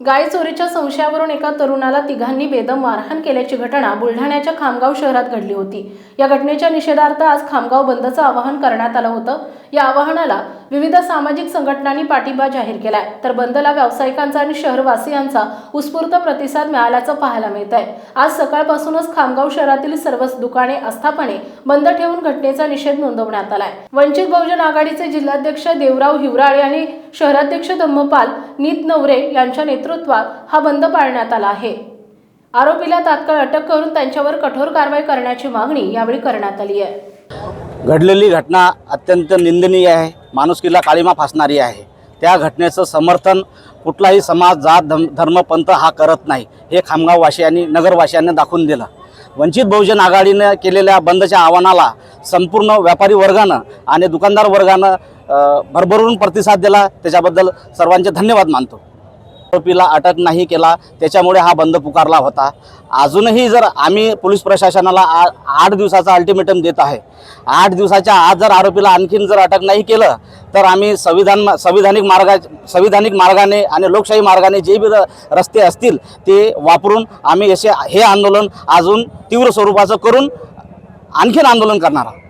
गाय चोरीच्या संशयावरून एका तरुणाला तिघांनी बेदम मारहाण केल्याची घटना बुलढाण्याच्या खामगाव शहरात घडली होती. या घटनेच्या निषेधार्थ आज खामगाव बंदचं आवाहन करण्यात आलं होतं. या आवाहनाला विविध सामाजिक संघटनांनी पाठिंबा जाहीर केलाय. तर बंदला व्यावसायिकांचा आणि शहरवासियांचा उत्स्फूर्त प्रतिसाद मिळाल्याचं पाहायला मिळत आहे आज सकाळपासूनच खामगाव शहरातील सर्वच दुकाने आस्थापने बंद ठेवून घटनेचा निषेध नोंदवण्यात आलाय. वंचित बहुजन आघाडीचे जिल्हाध्यक्ष देवराव हिवराळे आणि शहराध्यक्ष धम्मपाल नीत नवरे यांच्या नेतृत्वात हा बंद पाळण्यात आला आहे. आरोपीला तात्काळ अटक करून त्यांच्यावर कठोर कारवाई करण्याची मागणी यावेळी करण्यात आली आहे. घडलेली घटना अत्यंत निंदनीय आहे. माणुसकीला काळीमा फासणारी आहे. त्या घटनेचं समर्थन कुठलाही समाज जात धम धर्म पंथ हा करत नाही हे खामगाववासियांनी नगरवासियांनी दाखवून दिलं. वंचित बहुजन आघाडीनं केलेल्या बंदच्या आव्हानाला संपूर्ण व्यापारी वर्गानं आणि दुकानदार वर्गानं भरभरून प्रतिसाद दिला. त्याच्याबद्दल सर्वांचे धन्यवाद मानतो. आरोपीला अटक नाही केला त्याच्यामुळे हा बंद पुकारला होता. अजूनही जर आम्ही पोलीस प्रशासनाला आ आठ दिवसाचा अल्टिमेटम देत आहे आठ दिवसाच्या आत जर आरोपीला आणखीन जर अटक नाही केलं तर आम्ही संविधान संविधानिक मार्गा संविधानिक मार्गाने आणि लोकशाही मार्गाने जे बी रस्ते असतील ते वापरून आम्ही असे हे आंदोलन अजून तीव्र स्वरूपाचं करून आणखीन आंदोलन करणार आहोत.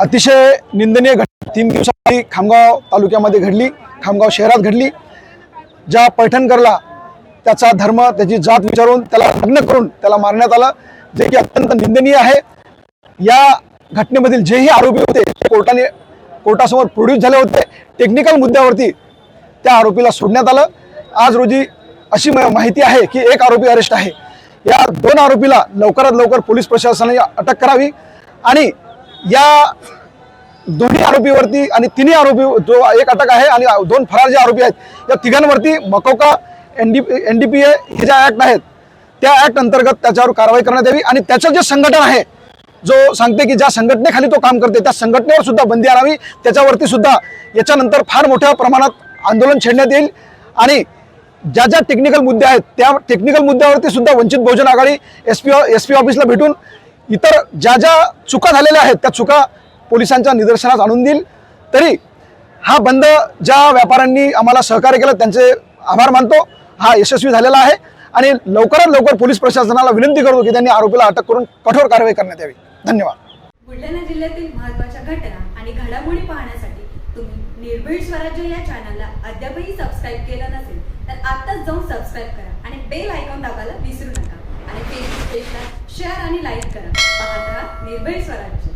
अतिशय निंदनीय घटना. तीन दिवसांनी खामगाव तालुक्यामध्ये घडली खामगाव शहरात घडली. ज्या पैठणकरला त्याचा धर्म त्याची जात विचारून त्याला लग्न करून त्याला मारण्यात आलं जे की अत्यंत निंदनीय आहे. या घटनेमधील जेही आरोपी होते ते कोर्टाने कोर्टासमोर प्रोड्यूस झाले होते. टेक्निकल मुद्द्यावरती त्या आरोपीला सोडण्यात आलं. आज रोजी अशी माहिती आहे की एक आरोपी अरेस्ट आहे. या दोन आरोपीला लवकरात लवकर पोलीस प्रशासनाने अटक करावी आणि या दोन्ही आरोपीवरती आणि तिन्ही आरोपी जो एक अटक आहे आणि दोन फरार जे आरोपी आहेत या तिघांवरती MCOCA N D N D P A हे ज्या ॲक्ट आहेत त्या ॲक्ट अंतर्गत त्याच्यावर कारवाई करण्यात यावी आणि त्याचं जे संघटन आहे जो सांगते की ज्या संघटनेखाली तो काम करते त्या संघटनेवर सुद्धा बंदी आणावी त्याच्यावरती सुद्धा याच्यानंतर फार मोठ्या प्रमाणात आंदोलन छेडण्यात येईल आणि ज्या ज्या टेक्निकल मुद्दे आहेत त्या टेक्निकल मुद्द्यावरती सुद्धा Vanchit Bahujan Aghadi S P S P ऑफिसला भेटून इतर ज्या ज्या चुका झालेल्या आहेत त्या चुका पोलिसांच्या निदर्शनास आणून देईल. तरी हा बंद ज्या व्यापाऱ्यांनी आम्हाला सहकार्य केलं त्यांचे आभार मानतो. हा यशस्वी झालेला आहे. आणि लवकरात लवकर पोलीस प्रशासनाला विनंती करतो की त्यांनी आरोपीला अटक करून कठोर कारवाई करण्यात यावी. धन्यवाद. बुलढाणा जिल्ह्यातील महत्त्वाच्या घटना आणि घडामोडी पाहण्यासाठी तुम्ही निर्भीड स्वराज्य या चॅनलला अद्यापही सबस्क्राईब केलं नसेल तर आत्ताच जाऊन सबस्क्राईब करा आणि बेल आयकॉन दाबायला विसरू नका. आणि फेसबुक पेजला शेअर आणि लाईक करा. पाहत राहा निर्भीड स्वराज्य.